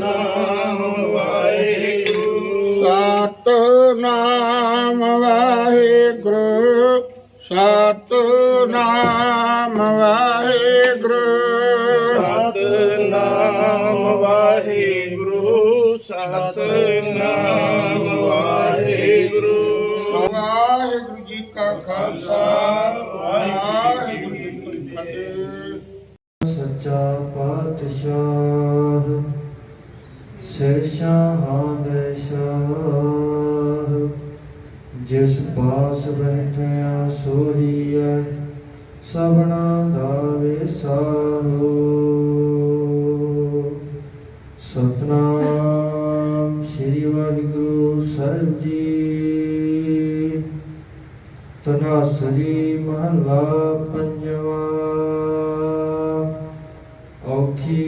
ਸਤਨਾਮ ਵਾਹਿਗੁਰੂ। ਸਤਨਾਮ ਵਾਹਿਗੁਰੂ ਸਤਨਾਮ ਵਾਹਿਗੁਰੂ। ਸਤਨਾਮ ਵਾਹਿਗੁਰੂ ਸਤਨਾਮ ਵਾਹਿਗੁਰੂ। ਵਾਹਿਗੁਰੂ ਜੀ ਕਾ ਖਾਲਸਾ ਵਾਹਿਗੁਰੂ ਜੀ ਕੀ ਫਤਿਹ। ਸੱਚਾ ਪਾਤਸ਼ਾਹ। ਸਿਰ ਸ਼ਾਹਾਂ। ਜਿਸ ਪਾਸ ਬੈਠਿਆ ਸੋਹੀਐ, ਸਭਨਾ ਦਾ ਵਿਸਾਹੋ ਸਤਨਾਮ ਸ੍ਰੀ ਵਾਹਿਗੁਰੂ ਸਾਹਿਬ ਜੀ। ਤਨਾਸਰੀ ਮਹਲਾ ਪੰਜਵਾ।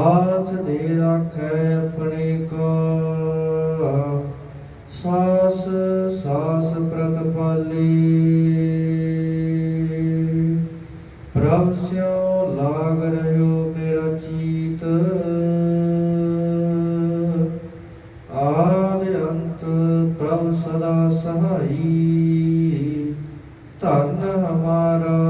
ਹਾਥ ਦੇ ਰੱਖੈ ਆਪਣੇ ਕੋ ਸਾਸ ਸਾਸ ਪ੍ਰਤਪਾਲੇ ਪ੍ਰਭ ਸਿਓ ਲਾਗ ਰਹਿਓ ਮੇਰਾ ਚੀਤ। ਆਦ ਅੰਤ ਪ੍ਰਭ ਸਦਾ ਸਹਾਈ। ਧਨ ਹਮਾਰਾ